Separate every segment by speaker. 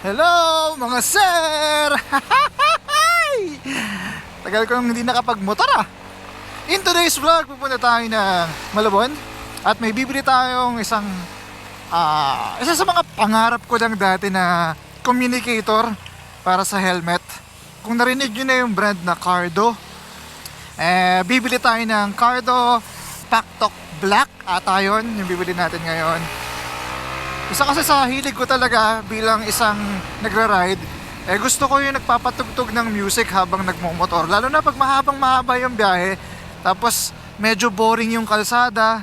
Speaker 1: Hello mga sir! Tagal ko nang hindi nakapagmotor ah. In today's vlog, pupunta tayo ng Malabon at may bibili tayong isang ah isa sa mga pangarap ko lang dati na communicator para sa helmet. Kung narinig nyo na yung brand na Cardo, eh, bibili tayo ng Cardo Pactok Black ata yun, yung bibili natin ngayon. Isa kasi sa hilig ko talaga bilang isang nagra-ride, eh gusto ko yung nagpapatugtog ng music habang nagmumotor. Lalo na pag mahabang mahaba yung biyahe, tapos medyo boring yung kalsada,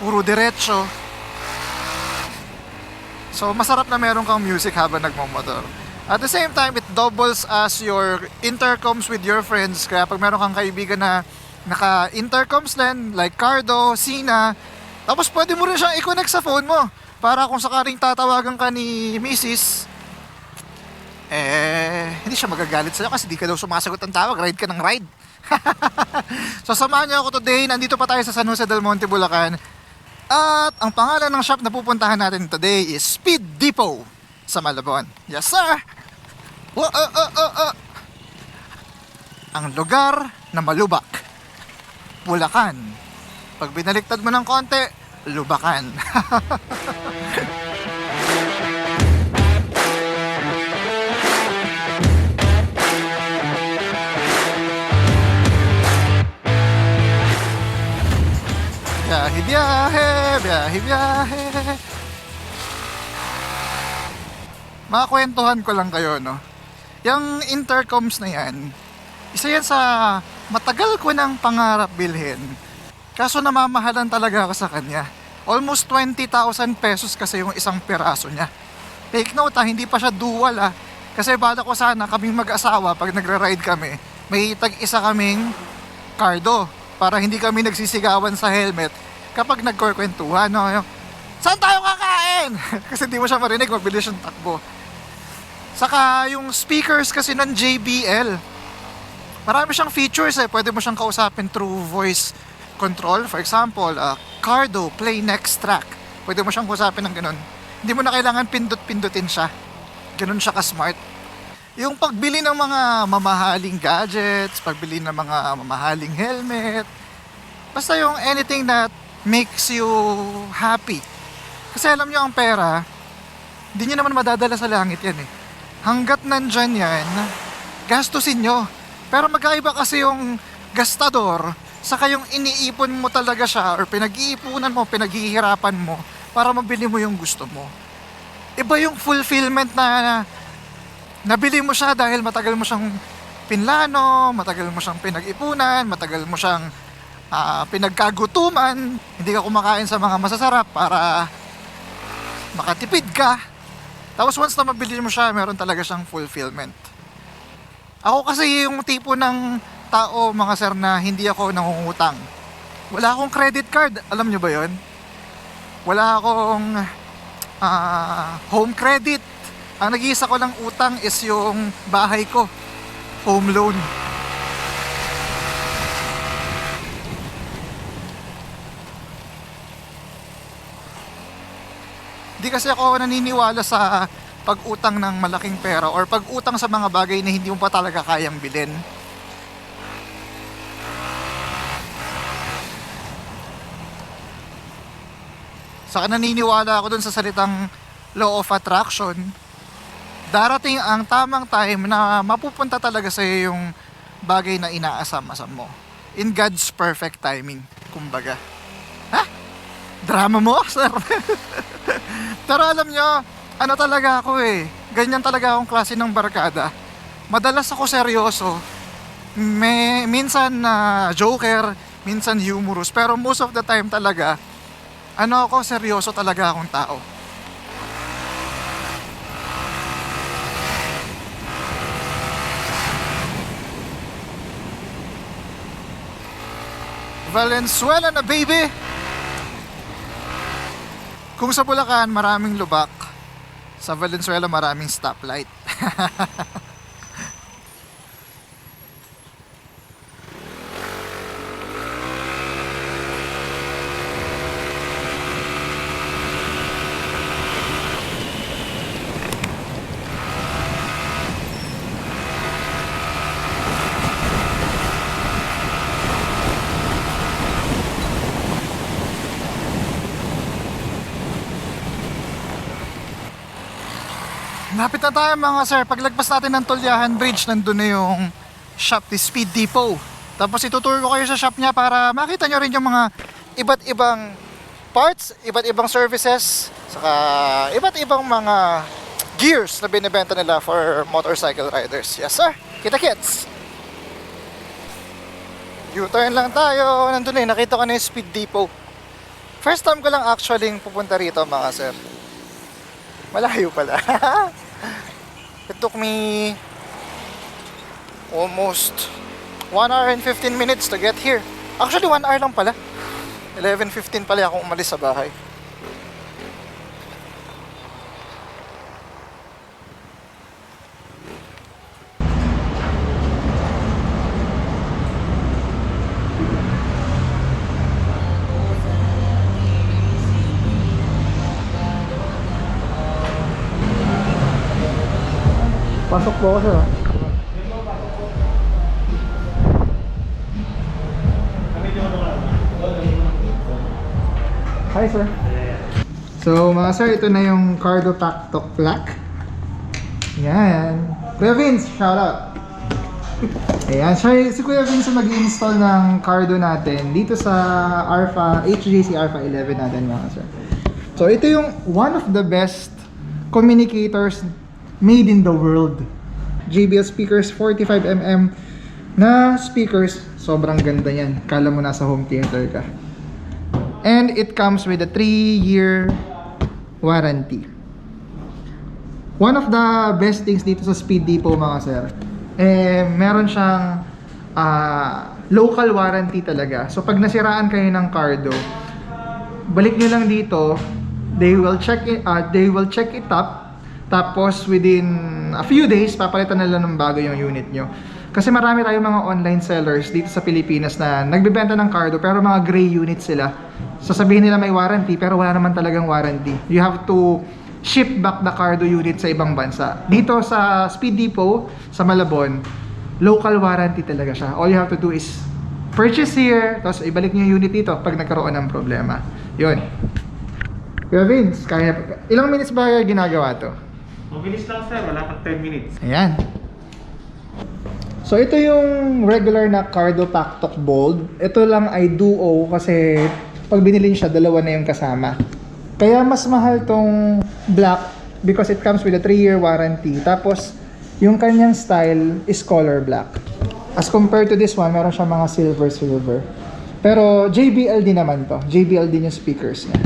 Speaker 1: puro diretso. So masarap na meron kang music habang nagmumotor. At the same time, it doubles as your intercoms with your friends. Kaya pag meron kang kaibigan na naka-intercoms din, like Cardo, Sina, tapos pwede mo rin siyang i-connect sa phone mo. Para kung sakaling tatawagan ka ni Mrs. Eh, hindi siya magagalit sa'yo kasi di ka daw sumasagot ng tawag. Ride ka ng ride. so samahan niyo ako today. Nandito pa tayo sa San Jose del Monte, Bulacan. At ang pangalan ng shop na pupuntahan natin today is Speed Depot sa Malabon. Yes, sir! Oh, oh, oh, oh, oh. Ang lugar na malubak. Bulacan. Pag binaliktad mo ng konti, lubakan. Biyahe, biyahe, biyahe, biyahe. Makakwentuhan ko lang kayo, no? Yung intercoms na yan, isa yan sa matagal ko ng pangarap bilhin. Kaso namamahalan talaga ako sa kanya. Almost 20,000 pesos kasi yung isang peraso niya. Take note ha, hindi pa siya dual ha. Kasi bala ko sana kaming mag-asawa pag nagra-ride kami, may tag-isa kaming cardo para hindi kami nagsisigawan sa helmet kapag nagkukwentuhan. No? Saan tayo kakain? kasi hindi mo siya marinig, mabilis yung takbo. Saka yung speakers kasi ng JBL, marami siyang features eh. Pwede mo siyang kausapin through voice control. For example, uh, Cardo, play next track. Pwede mo siyang kausapin ng ganun. Hindi mo na kailangan pindot-pindutin siya. Ganun siya ka-smart. Yung pagbili ng mga mamahaling gadgets, pagbili ng mga mamahaling helmet, basta yung anything that makes you happy. Kasi alam nyo ang pera, hindi nyo naman madadala sa langit yan eh. Hanggat nandyan yan, gastusin nyo. Pero magkaiba kasi yung gastador, saka yung iniipon mo talaga siya or pinag-iipunan mo, pinaghihirapan mo para mabili mo yung gusto mo. Iba yung fulfillment na nabili mo siya dahil matagal mo siyang pinlano, matagal mo siyang pinag-ipunan, matagal mo siyang ah, pinagkagutuman, hindi ka kumakain sa mga masasarap para makatipid ka. Tapos once na mabili mo siya, meron talaga siyang fulfillment. Ako kasi yung tipo ng tao, mga sir, na hindi ako nangungutang. Wala akong credit card. Alam nyo ba yon? Wala akong ah, home credit. Ang nag-iisa ko lang utang is yung bahay ko. Home loan. Di kasi ako naniniwala sa pag-utang ng malaking pera or pag-utang sa mga bagay na hindi mo pa talaga kayang bilhin. Saka naniniwala ako dun sa salitang law of attraction. Darating ang tamang time na mapupunta talaga sa yung bagay na inaasam-asam mo. In God's perfect timing, kumbaga. Ha? Drama mo, sir? Pero alam nyo, ano talaga ako eh. Ganyan talaga akong klase ng barkada. Madalas ako seryoso. May, minsan na joker, minsan humorous. Pero most of the time talaga, ano ako, seryoso talaga akong tao. Valenzuela na baby! Kung sa Bulacan maraming lubak, sa Valenzuela maraming stoplight. Lapit na tayo mga sir. Paglagpas natin ng Tulyahan Bridge, nandun na yung shop ni Speed Depot. Tapos ituturo ko kayo sa shop niya para makita nyo rin yung mga iba't ibang parts, iba't ibang services, saka iba't ibang mga gears na binibenta nila for motorcycle riders. Yes sir, kita kits! U-turn lang tayo. Nandun na eh, nakita ko na yung Speed Depot. First time ko lang actually pupunta rito mga sir. Malayo pala. It took me almost 1 hour and 15 minutes to get here. Actually, 1 hour lang pala. 11.15 pala akong umalis sa bahay. Pasok po ako sir. ah. Hi sir. So mga sir, ito na yung Cardo Tactoc Black. Yan. Kuya Vince, shout out. Ayan, siya, si Kuya Vince ang nag-install ng Cardo natin dito sa Alpha, HJC Alpha 11 natin mga sir. So ito yung one of the best communicators made in the world. JBL speakers 45mm na speakers, sobrang ganda yan. Kala mo nasa home theater ka. And it comes with a 3-year warranty. One of the best things dito sa Speed Depot mga sir, eh, meron siyang ah, local warranty talaga. So pag nasiraan kayo ng cardo, balik nyo lang dito, they will check it, ah, they will check it up, tapos within a few days, papalitan nila ng bago yung unit nyo. Kasi marami tayong mga online sellers dito sa Pilipinas na nagbebenta ng cardo pero mga gray units sila. Sasabihin nila may warranty pero wala naman talagang warranty. You have to ship back the cardo unit sa ibang bansa. Dito sa Speed Depot, sa Malabon, local warranty talaga siya. All you have to do is purchase here, tapos ibalik niyo yung unit dito pag nagkaroon ng problema. Yun. Kuya Vince, kaya, ilang minutes ba ginagawa to?
Speaker 2: Mabilis lang sir, wala pang 10 minutes.
Speaker 1: Ayan. So ito yung regular na Cardo Pactoc Bold. Ito lang ay duo kasi pag binili niyo siya, dalawa na yung kasama. Kaya mas mahal tong black because it comes with a 3-year warranty. Tapos yung kanyang style is color black. As compared to this one, meron siya mga silver silver. Pero JBL din naman to. JBL din yung speakers niya.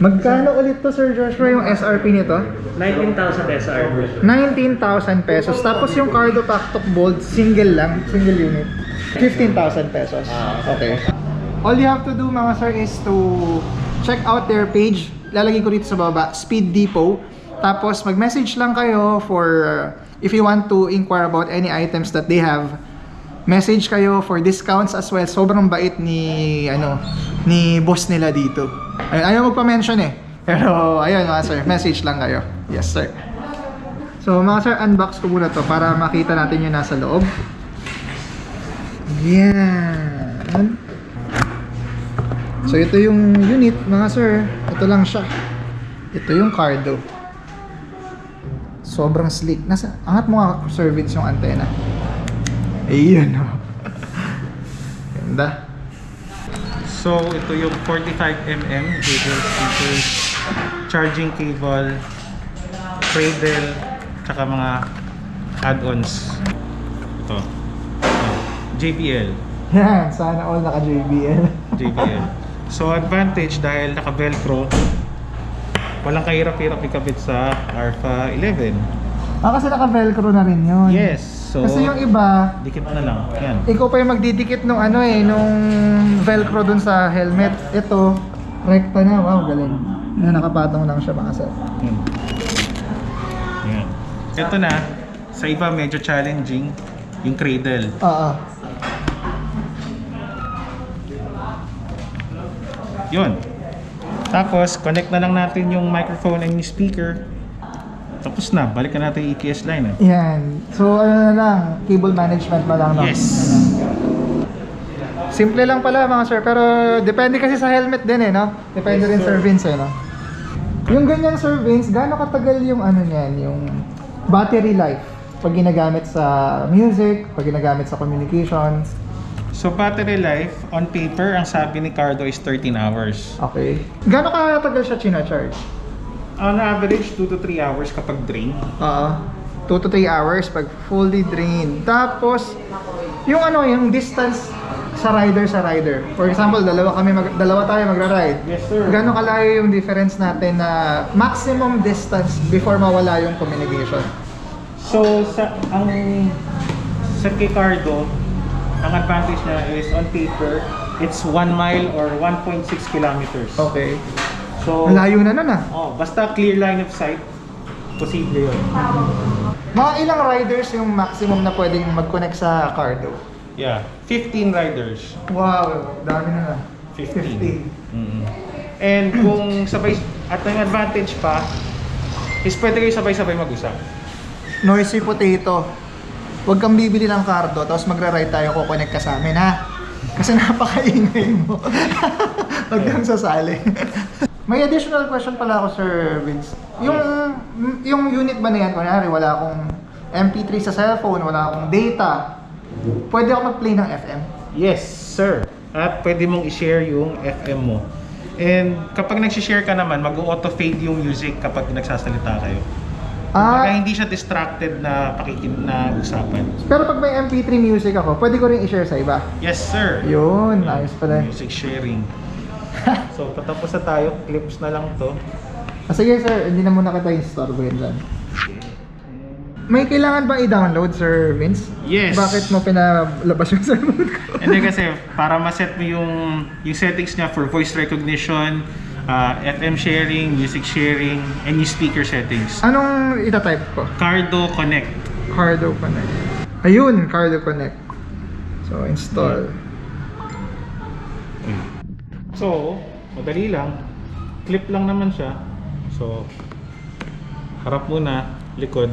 Speaker 1: Magkano ulit to Sir Joshua yung SRP nito?
Speaker 2: 19,000 SR.
Speaker 1: 19,000 pesos. Tapos yung Cardo Pactoc Bold, single lang, single unit. 15,000 pesos. Okay. All you have to do mga sir is to check out their page. Lalagay ko dito sa baba, Speed Depot. Tapos mag-message lang kayo for uh, if you want to inquire about any items that they have. Message kayo for discounts as well. Sobrang bait ni ano ni boss nila dito. Ayun, ayaw magpa-mention eh. Pero ayun mga sir, message lang kayo. Yes sir. So mga sir, unbox ko muna to para makita natin yung nasa loob. Yan. So ito yung unit mga sir. Ito lang siya. Ito yung cardo. Sobrang sleek. Nasa, angat mo nga sir Vince yung antena. Ayun oh. Ganda.
Speaker 2: So, ito yung 45mm JBL speakers, charging cable, cradle, tsaka mga add-ons. Ito. Ito. JBL.
Speaker 1: Yan, sana all naka JBL.
Speaker 2: JBL. So, advantage dahil naka-velcro, walang kahirap-hirap ikabit sa Alpha 11.
Speaker 1: ah, kasi naka-velcro na rin yun.
Speaker 2: Yes. So,
Speaker 1: Kasi yung iba,
Speaker 2: dikit na lang. Yan.
Speaker 1: ikaw pa yung magdidikit nung ano eh, nung velcro dun sa helmet. Ito, rekta na. Wow, galing. Yan, nakapatong lang siya mga sir.
Speaker 2: Yan. Yan. Ito na, sa iba medyo challenging, yung cradle.
Speaker 1: Oo.
Speaker 2: Yun. Tapos, connect na lang natin yung microphone and yung speaker. Tapos na, balik na natin yung EKS line. Eh.
Speaker 1: Yan. So, ano na lang, cable management na lang. No?
Speaker 2: Yes.
Speaker 1: Simple lang pala mga sir, pero depende kasi sa helmet din eh, no? Depende
Speaker 2: Yes,
Speaker 1: rin
Speaker 2: sir.
Speaker 1: Vince eh, no? Yung ganyan Sir Vince, gaano katagal yung ano niyan, yung battery life pag ginagamit sa music, pag ginagamit sa communications.
Speaker 2: So battery life, on paper, ang sabi ni Cardo is 13 hours.
Speaker 1: Okay. Gaano katagal siya china-charge?
Speaker 2: On average, 2 to 3 hours kapag drain.
Speaker 1: Oo. 2 to 3 hours pag fully drained. Tapos, yung ano, yung distance sa rider sa rider. For example, dalawa kami mag, dalawa tayo magra-ride.
Speaker 2: Yes, sir.
Speaker 1: Gaano kalayo yung difference natin na maximum distance before mawala yung communication?
Speaker 2: So, sa ang sa kay Cardo, ang advantage niya is on paper, it's 1 mile or 1.6 kilometers.
Speaker 1: Okay.
Speaker 2: So,
Speaker 1: layo na nun ah.
Speaker 2: oh, basta clear line of sight, posible yun.
Speaker 1: Mga ilang riders yung maximum na pwedeng mag-connect sa Cardo?
Speaker 2: Yeah, 15 riders.
Speaker 1: Wow, dami na na.
Speaker 2: 15. Mm. And kung sabay, at ang advantage pa, is pwede kayo sabay-sabay mag-usap.
Speaker 1: Noisy potato. Huwag kang bibili ng Cardo, tapos magra-ride tayo, kukonek ka sa amin ha. Kasi napakaingay mo. Huwag kang sasali. May additional question pala ako, Sir Vince. Yung, yung unit ba na yan, kunyari, wala akong MP3 sa cellphone, wala akong data, pwede ako mag-play ng FM?
Speaker 2: Yes, sir. At pwede mong i-share yung FM mo. And kapag nag-share ka naman, mag-auto-fade yung music kapag nagsasalita kayo. Kaya
Speaker 1: Ah,
Speaker 2: hindi siya distracted na pakikin na usapan.
Speaker 1: pero pag may MP3 music ako, pwede ko rin i-share sa iba.
Speaker 2: Yes, sir.
Speaker 1: Yun, ayos pala.
Speaker 2: Music sharing. so, patapos na tayo. Clips na lang to.
Speaker 1: Ah, sige sir, hindi na muna kita install ko yun. May kailangan ba i-download, Sir Vince?
Speaker 2: Yes.
Speaker 1: Bakit mo pinalabas yung cellphone ko?
Speaker 2: Hindi kasi para ma-set mo yung yung settings niya for voice recognition, uh, FM sharing, music sharing, and yung speaker settings.
Speaker 1: Anong itatype ko?
Speaker 2: Cardo Connect.
Speaker 1: Cardo Connect. Ayun, Cardo Connect. So, install.
Speaker 2: So, madali lang. Clip lang naman siya. So, harap muna, likod.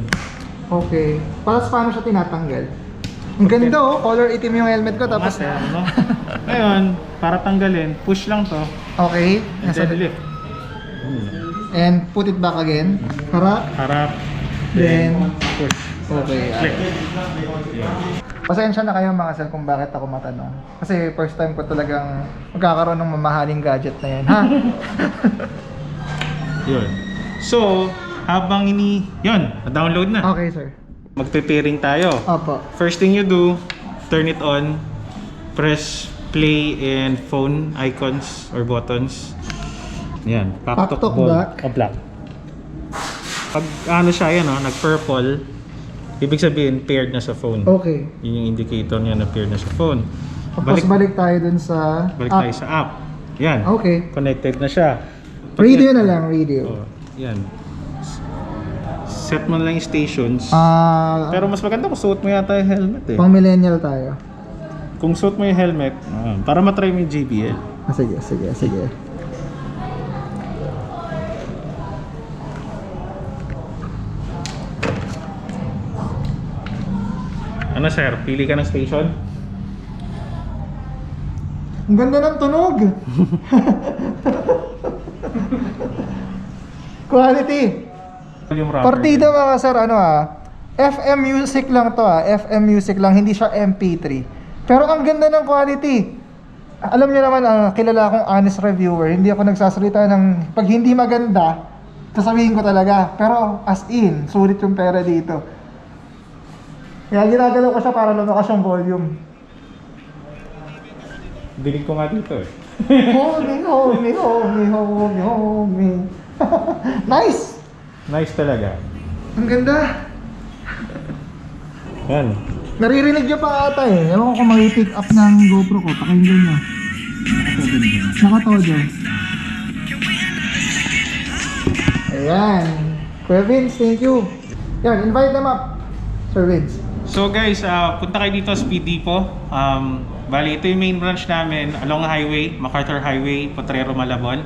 Speaker 1: Okay. Para sa paano siya tinatanggal? Ang ganda oh, color itim yung helmet ko tapos...
Speaker 2: Tapos, ano? Ngayon, para tanggalin, push lang to.
Speaker 1: Okay.
Speaker 2: And
Speaker 1: Nasa,
Speaker 2: then lift.
Speaker 1: and put it back again. Para.
Speaker 2: Harap,
Speaker 1: Then,
Speaker 2: then push.
Speaker 1: Okay.
Speaker 2: Click.
Speaker 1: Pasensya na kayo mga sir kung bakit ako matanong. Kasi first time ko talagang magkakaroon ng mamahaling gadget na yan, ha?
Speaker 2: Yun. So, habang ini... Yun, na-download na.
Speaker 1: okay, sir.
Speaker 2: Magpe-pairing tayo.
Speaker 1: Opo.
Speaker 2: First thing you do, turn it on. Press play and phone icons or buttons. Yan. Paktok
Speaker 1: Paktok black.
Speaker 2: O black. Pag ano siya yan, oh, nag-purple, ibig sabihin paired na sa phone.
Speaker 1: Okay.
Speaker 2: Yun yung indicator niya na paired na sa phone.
Speaker 1: Tapos balik, tayo dun sa...
Speaker 2: balik
Speaker 1: app.
Speaker 2: tayo sa app. Yan.
Speaker 1: Okay.
Speaker 2: Connected na siya. Pag-
Speaker 1: Radio na lang, radio.
Speaker 2: Oh, yan. Set mo na lang yung stations.
Speaker 1: Ah,
Speaker 2: Pero mas maganda kung suot mo yata yung helmet eh.
Speaker 1: pang millennial tayo.
Speaker 2: Kung suot mo yung helmet, ah, para matry mo yung JBL.
Speaker 1: Ah, sige, sige, sige.
Speaker 2: Ano sir, pili ka ng station?
Speaker 1: Ang ganda ng tunog! Quality!
Speaker 2: Yung rubber.
Speaker 1: Partida mga sir, ano ah, FM music lang to ah, FM music lang, hindi siya MP3. Pero ang ganda ng quality. Alam niyo naman, ah, kilala akong honest reviewer, hindi ako nagsasalita ng, pag hindi maganda, sasabihin ko talaga. Pero as in, sulit yung pera dito. Kaya ginagalaw ko siya para lumakas yung volume.
Speaker 2: Dinig ko nga dito eh.
Speaker 1: Homie, homie, homie, homie, homie. nice!
Speaker 2: Nice talaga.
Speaker 1: Ang ganda.
Speaker 2: Yan.
Speaker 1: Naririnig niyo pa ata eh. Ewan ko kung mag-pick up ng GoPro ko. Pakinggan niyo. Nakatodo. Ayan. Kuya Vince, thank you. Yan, invite them up. Sir Vince.
Speaker 2: So guys, ah, punta kayo dito sa Speed Depot. Um, bali, ito yung main branch namin along highway, MacArthur Highway, Potrero, Malabon.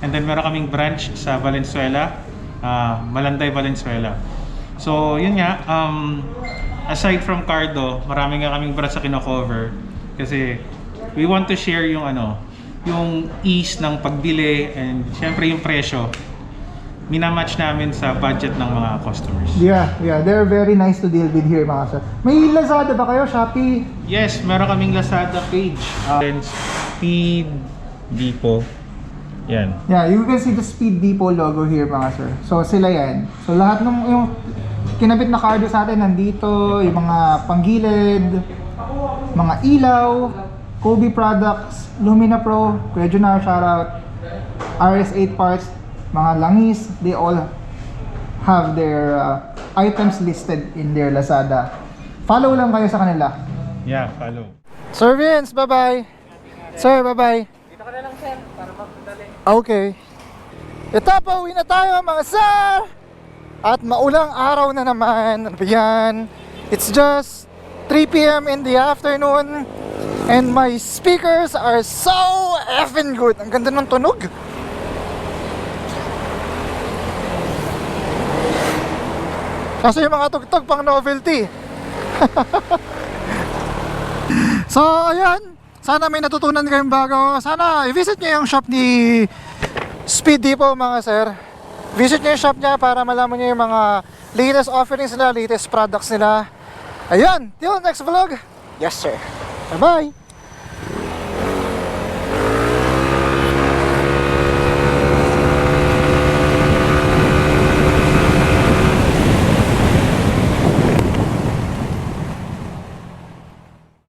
Speaker 2: And then meron kaming branch sa Valenzuela, ah, Malanday, Valenzuela. So yun nga, um, aside from Cardo, marami nga kaming branch sa kino-cover. Kasi we want to share yung ano, yung ease ng pagbili and syempre yung presyo. Minamatch namin sa budget ng mga customers.
Speaker 1: Yeah, yeah. They're very nice to deal with here, mga sir. May Lazada ba kayo? Shopee?
Speaker 2: Yes, meron kaming Lazada page. Uh, and Speed Depot. Yan.
Speaker 1: Yeah, you can see the Speed Depot logo here, mga sir. So, sila yan. So, lahat ng yung kinabit na cardo sa atin nandito, yung mga panggilid, mga ilaw, Kobe products, Lumina Pro, Junar, shoutout, RS8 parts, mga langis, they all have their uh, items listed in their Lazada. Follow lang kayo sa kanila.
Speaker 2: Yeah, follow.
Speaker 1: Sir Vince, bye-bye. Sir, bye-bye. Dito ka na lang, sir, para mapadali. Okay. Ito, pauwi na tayo, mga sir! At maulang araw na naman. Ano ba yan? It's just 3 p.m. in the afternoon. And my speakers are so effing good. Ang ganda ng tunog. Kaso yung mga tugtog pang novelty. So, ayan. Sana may natutunan kayong bago. Sana i-visit nyo yung shop ni Speed Depot mga sir. Visit nyo yung shop niya para malaman nyo yung mga latest offerings nila, latest products nila. Ayun, till next vlog. Yes sir. Bye-bye.